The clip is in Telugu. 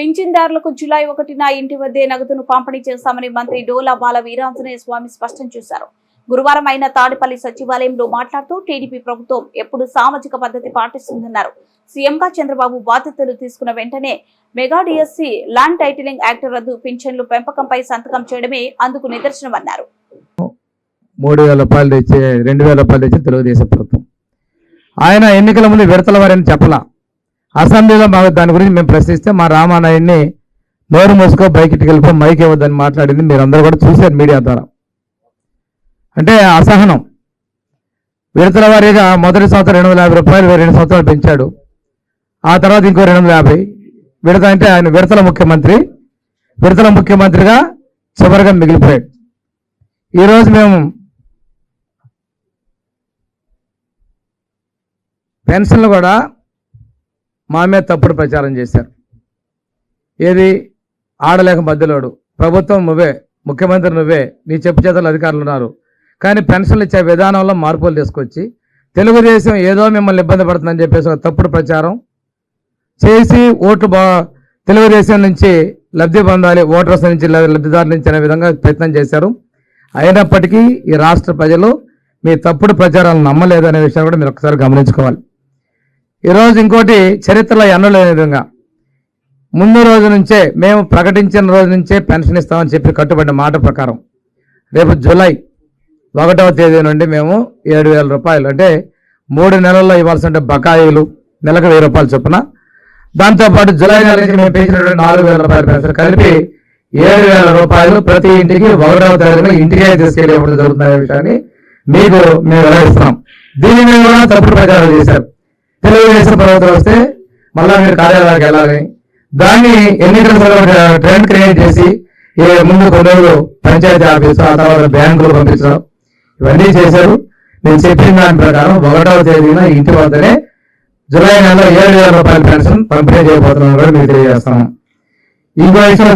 పింఛన్దారులకు జులై ఒకటిన ఇంటి వద్దే నగదును పంపిణీ చేస్తామని మంత్రి డోలా బాల వీరాంజనేయ స్వామి స్పష్టం చేశారు. గురువారం అయిన తాడిపల్లి సచివాలయంలో మాట్లాడుతూ టీడీపీ ప్రభుత్వం ఎప్పుడు సామాజిక పద్ధతి పాటిస్తుందన్నారు. సీఎంగా చంద్రబాబు బాధ్యతలు తీసుకున్న వెంటనే mega DSC land titling act రద్దు పింఛన్లు పెంపకంపై సంతకం చేయడమే అందుకు నిదర్శనమన్నారు. మూడు వేల రూపాయలు తెచ్చి రెండు వేల రూపాయలు తెచ్చి తెలుగుదేశం ప్రభుత్వం. ఆయన ఎన్నికల ముందు విడతల వారని చెప్పలా. అసెంబ్లీలో మాకు దాని గురించి మేము ప్రశ్నిస్తే మా రామానాయుడిని నోరు మూసుకో బయటికి వెళ్ళిపో మైక్ ఇవ్వద్దని మాట్లాడింది. మీరు అందరూ కూడా చూశారు మీడియా ద్వారా. అంటే అసహనం. విడతల వారీగా మొదటి సంవత్సరం రెండు వందల యాభై రూపాయలు రెండు సంవత్సరాలు పెంచాడు. ఆ తర్వాత ఇంకో రెండు వందల యాభై. విడత అంటే ఆయన విడతల ముఖ్యమంత్రి. విడతల ముఖ్యమంత్రిగా చివరిగా మిగిలిపోయాడు. ఈరోజు మేము పెన్షన్లు కూడా మా మీద తప్పుడు ప్రచారం చేశారు. ఏది? ఆడలేక మధ్యలోడు. ప్రభుత్వం నువ్వే ముఖ్యమంత్రి నువ్వే నీ చెప్పు చేతలు అధికారులు ఉన్నారు. కానీ పెన్షన్లు ఇచ్చే విధానంలో మార్పులు తీసుకొచ్చి తెలుగుదేశం ఏదో మిమ్మల్ని ఇబ్బంది పడుతుందని చెప్పేసి ఒక తప్పుడు ప్రచారం చేసి ఓట్లు బా తెలుగుదేశం నుంచి లబ్ధి పొందాలి ఓటర్స్ నుంచి లబ్ధిదారుల నుంచి అనే విధంగా ప్రయత్నం చేశారు. అయినప్పటికీ ఈ రాష్ట్ర ప్రజలు మీ తప్పుడు ప్రచారాలను నమ్మలేదు అనే విషయాన్ని కూడా మీరు ఒకసారి గమనించుకోవాలి. ఈరోజు ఇంకోటి చరిత్రలో ఎన్నలేని విధంగా. ముందు రోజు నుంచే మేము ప్రకటించిన రోజు నుంచే పెన్షన్ ఇస్తామని చెప్పి కట్టుబడిన మాట ప్రకారం రేపు జూలై ఒకటవ తేదీ నుండి మేము ఏడు వేల రూపాయలు అంటే మూడు నెలల్లో ఇవ్వాల్సిన బకాయిలు నెలకు వెయ్యి రూపాయలు చొప్పున. దాంతోపాటు జూలై నెల నుంచి మేము పెంచినటువంటి నాలుగు వేల రూపాయలు పెన్షన్ కలిపి ఏడు వేల రూపాయలు ప్రతి ఇంటికి ఒకటవ తేదీన ఇంటికే తీసుకెళ్ళేప్పుడు జరుగుతున్న విషయాన్ని మీకు మేము వెల్లడిస్తున్నాం దీని మీద కూడా తప్పుడు ప్రచారం చేశారు. తెలుగుదేశం ప్రభుత్వం వస్తే మళ్ళా మీరు కార్యాలయానికి వెళ్ళాలి. దాన్ని ఎన్నికల ట్రెండ్ క్రియేట్ చేసి ఏ ముందు కొన్ని రోజులు పంచాయతీ ఆఫీసు ఆ తర్వాత బ్యాంకులు పంపించడం ఇవన్నీ చేశారు. నేను చెప్పిన దాని ప్రకారం ఒకటవ తేదీన ఇంటి వద్దనే జూలై నెలలో ఏడు వేల రూపాయల పెన్షన్ పంపిణీ చేయబోతున్నాను కూడా మీకు తెలియజేస్తాను ఇంకో విషయం